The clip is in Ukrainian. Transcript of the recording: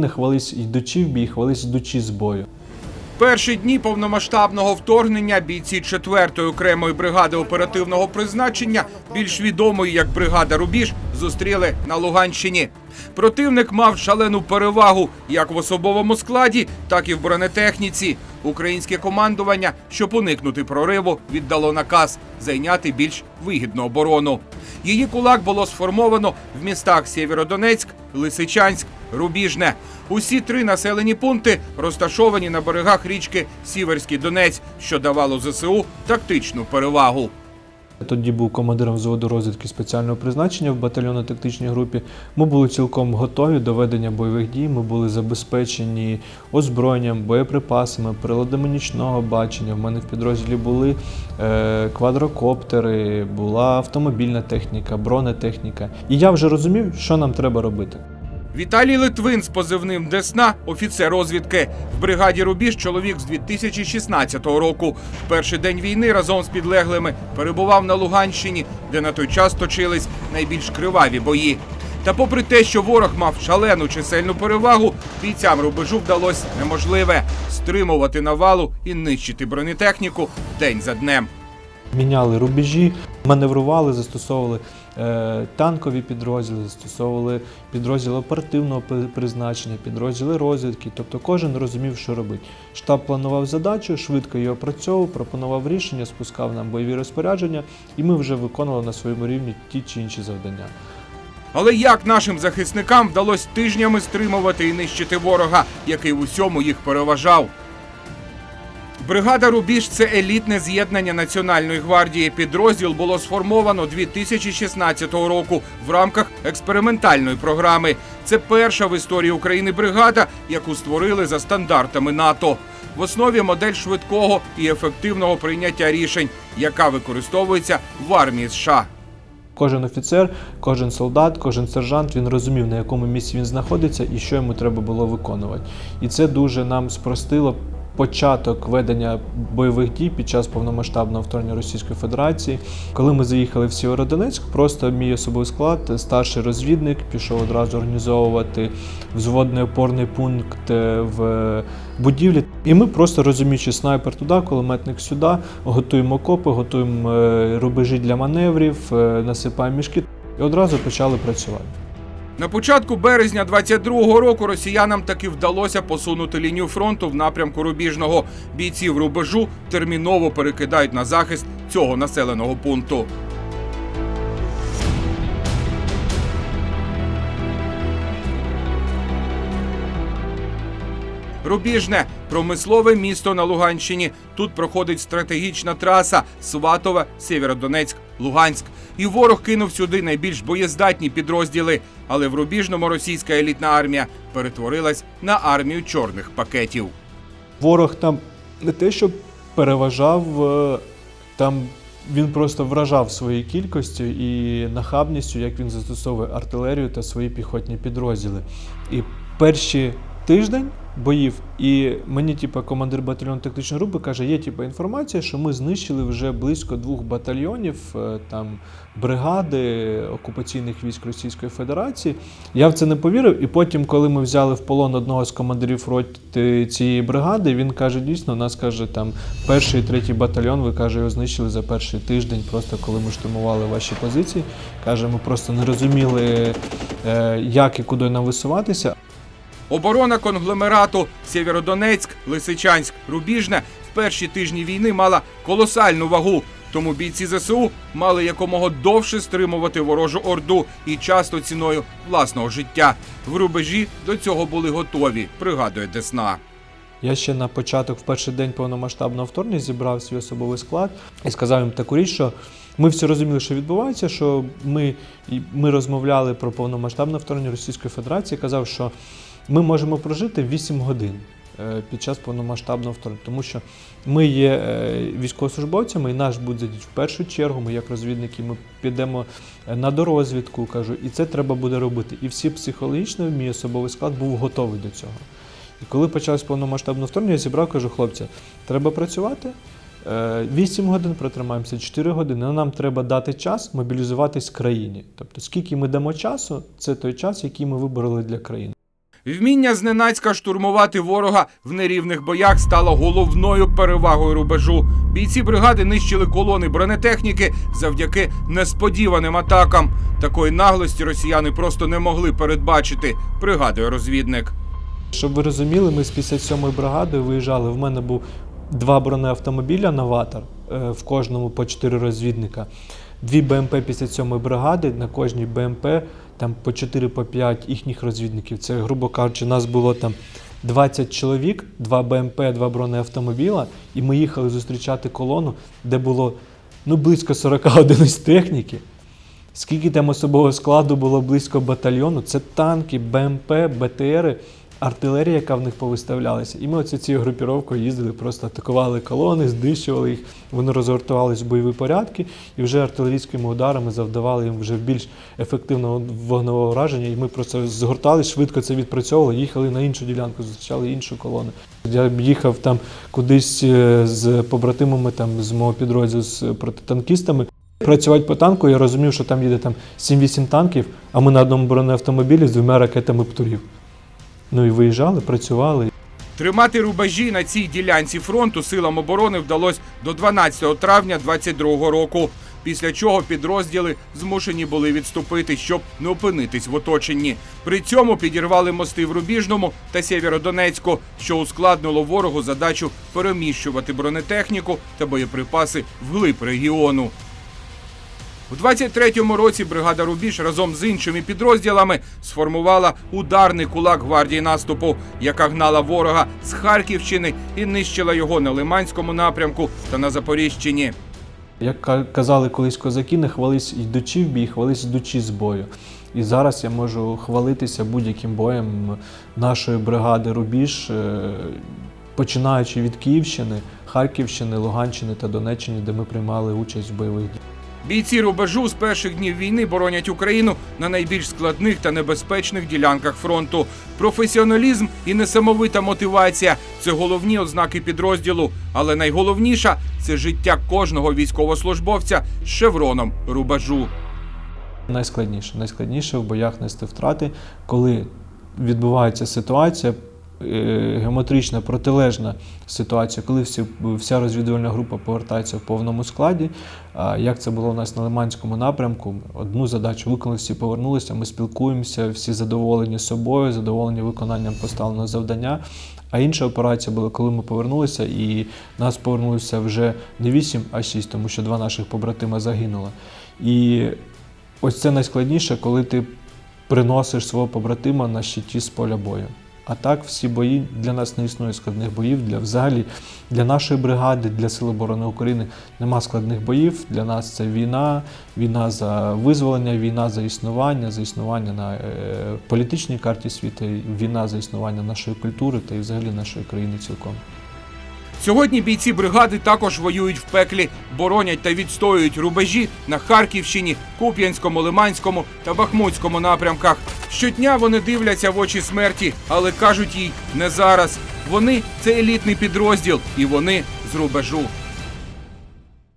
Не хвались йдучи в бій, хвались йдучи з бою. Перші дні повномасштабного вторгнення бійці 4-ї окремої бригади оперативного призначення, більш відомої як бригада Рубіж, зустріли на Луганщині. Противник мав шалену перевагу як в особовому складі, так і в бронетехніці. Українське командування, щоб уникнути прориву, віддало наказ зайняти більш вигідну оборону. Її кулак було сформовано в містах Сєвєродонецьк, Лисичанськ, Рубіжне. Усі три населені пункти розташовані на берегах річки Сіверський Донець, що давало ЗСУ тактичну перевагу. Тоді був командиром взводу розвідки спеціального призначення в батальйонно-тактичній групі. Ми були цілком готові до ведення бойових дій. Ми були забезпечені озброєнням, боєприпасами, приладами нічного бачення. В мене в підрозділі були е, квадрокоптери, була автомобільна техніка, бронетехніка. І я вже розумів, що нам треба робити. Віталій Литвин з позивним Десна, офіцер розвідки. В бригаді Рубіж чоловік з 2016 року. В перший день війни разом з підлеглими перебував на Луганщині, де на той час точились найбільш криваві бої. Та попри те, що ворог мав шалену чисельну перевагу, бійцям рубежу вдалося неможливе стримувати навалу і нищити бронетехніку день за днем. Міняли рубежі, маневрували, застосовували е, танкові підрозділи, застосовували підрозділи оперативного призначення, підрозділи розвідки. Тобто кожен розумів, що робить. Штаб планував задачу, швидко її опрацьовував, пропонував рішення, спускав нам бойові розпорядження, і ми вже виконували на своєму рівні ті чи інші завдання. Але як нашим захисникам вдалося тижнями стримувати і нищити ворога, який в усьому їх переважав? Бригада Рубіж це елітне з'єднання Національної гвардії. Підрозділ було сформовано 2016 року в рамках експериментальної програми. Це перша в історії України бригада, яку створили за стандартами НАТО. В основі модель швидкого і ефективного прийняття рішень, яка використовується в армії США. Кожен офіцер, кожен солдат, кожен сержант він розумів, на якому місці він знаходиться і що йому треба було виконувати. І це дуже нам спростило початок ведення бойових дій під час повномасштабного вторгнення Російської Федерації. Коли ми заїхали в Сєвєродонецьк, просто мій особовий склад, старший розвідник, пішов одразу організовувати взводний опорний пункт е, в будівлі. І ми просто розуміючи снайпер туди, кулеметник сюди, готуємо окопи, готуємо е, рубежі для маневрів, е, насипаємо мішки і одразу почали працювати. На початку березня 22-го року росіянам таки вдалося посунути лінію фронту в напрямку рубіжного. Бійців рубежу терміново перекидають на захист цього населеного пункту. Рубіжне промислове місто на Луганщині. Тут проходить стратегічна траса Сватове, Сєвєродонецьк, Луганськ. І ворог кинув сюди найбільш боєздатні підрозділи. Але в Рубіжному російська елітна армія перетворилась на армію чорних пакетів. Ворог там не те, що переважав, е, там він просто вражав своєю кількістю і нахабністю, як він застосовує артилерію та свої піхотні підрозділи. І перші тиждень боїв, і мені, типу, командир батальйону тактичної групи каже, є типу, інформація, що ми знищили вже близько двох батальйонів е, там бригади окупаційних військ Російської Федерації. Я в це не повірив. І потім, коли ми взяли в полон одного з командирів роти цієї бригади, він каже: дійсно, у нас каже там перший і третій батальйон. Ви каже, його знищили за перший тиждень, просто коли ми штурмували ваші позиції. Каже, ми просто не розуміли, е, як і куди нам висуватися. Оборона конгломерату Сєвєродонецьк, Лисичанськ, Рубіжне в перші тижні війни мала колосальну вагу. Тому бійці ЗСУ мали якомога довше стримувати ворожу орду і часто ціною власного життя. В рубежі до цього були готові, пригадує Десна. Я ще на початок, в перший день повномасштабного вторгнення, зібрав свій особовий склад і сказав їм таку річ, що ми всі розуміли, що відбувається, що ми, ми розмовляли про повномасштабне вторгнення Російської Федерації. Казав, що ми можемо прожити 8 годин е, під час повномасштабного вторгнення, тому що ми є е, військовослужбовцями, і наш задіть в першу чергу. Ми як розвідники, ми підемо е, на дорозвідку, кажу, і це треба буде робити. І всі психологічно, мій особовий склад був готовий до цього. І коли почалось повномасштабне вторгнення, я зібрав, кажу, хлопці, треба працювати. 8 годин протримаємося, 4 години. але Нам треба дати час мобілізуватись країні. Тобто, скільки ми дамо часу, це той час, який ми вибороли для країни. Вміння зненацька штурмувати ворога в нерівних боях стало головною перевагою рубежу. Бійці бригади нищили колони бронетехніки завдяки несподіваним атакам. Такої наглості росіяни просто не могли передбачити. Пригадує розвідник. Щоб ви розуміли, ми з 57-ї бригади виїжджали. В мене був два бронеавтомобіля «Новатор», е, в кожному по 4 розвідника. Дві БМП 57-ї бригади, на кожній БМП там по 4 по 5 їхніх розвідників. Це, грубо кажучи, нас було там 20 чоловік, два БМП, два бронеавтомобіля, і ми їхали зустрічати колону, де було ну, близько 40 одиниць техніки. Скільки там особового складу було близько батальйону? Це танки, БМП, БТРи, артилерія, яка в них повиставлялася. І ми оце цією групіровкою їздили, просто атакували колони, знищували їх. Вони розгортувалися в бойові порядки, і вже артилерійськими ударами завдавали їм вже більш ефективного вогневого враження. І ми просто згортали, швидко це відпрацьовували, їхали на іншу ділянку, зустрічали іншу колону. Я їхав там кудись е, з побратимами там, з мого підрозділу з протитанкістами. Працювати по танку, я розумів, що там їде там 7-8 танків, а ми на одному бронеавтомобілі з двома ракетами птурів. Ну і виїжджали, працювали. Тримати рубежі на цій ділянці фронту силам оборони вдалося до 12 травня 22 року. Після чого підрозділи змушені були відступити, щоб не опинитись в оточенні. При цьому підірвали мости в Рубіжному та Сєвєродонецьку, що ускладнило ворогу задачу переміщувати бронетехніку та боєприпаси вглиб регіону. У 23-му році бригада Рубіж разом з іншими підрозділами сформувала ударний кулак гвардії наступу, яка гнала ворога з Харківщини і нищила його на Лиманському напрямку та на Запоріжчині. Як ка- казали колись козаки, не хвались йдучи в бій, хвались йдучи з бою. І зараз я можу хвалитися будь-яким боєм нашої бригади Рубіж, е, починаючи від Київщини, Харківщини, Луганщини та Донеччини, де ми приймали участь в бойових діях. Бійці рубежу з перших днів війни боронять Україну на найбільш складних та небезпечних ділянках фронту. Професіоналізм і несамовита мотивація це головні ознаки підрозділу. Але найголовніша це життя кожного військовослужбовця з шевроном рубежу. Найскладніше. Найскладніше в боях нести втрати, коли відбувається ситуація, е, геометрична протилежна ситуація, коли всі, вся розвідувальна група повертається в повному складі. Як це було у нас на Лиманському напрямку, одну задачу виконали, всі повернулися, ми спілкуємося, всі задоволені собою, задоволені виконанням поставленого завдання. А інша операція була, коли ми повернулися, і нас повернулося вже не 8, а 6, тому що два наших побратима загинуло. І Ось це найскладніше, коли ти приносиш свого побратима на щиті з поля бою. А так, всі бої для нас не існує складних боїв. Для взагалі для нашої бригади, для Сил оборони України нема складних боїв. Для нас це війна, війна за визволення, війна за існування, за існування на е, політичній карті світу, війна за існування нашої культури та і взагалі нашої країни цілком. Сьогодні бійці бригади також воюють в пеклі, боронять та відстоюють рубежі на Харківщині, Куп'янському, Лиманському та Бахмутському напрямках. Щодня вони дивляться в очі смерті, але кажуть їй не зараз. Вони це елітний підрозділ, і вони з рубежу.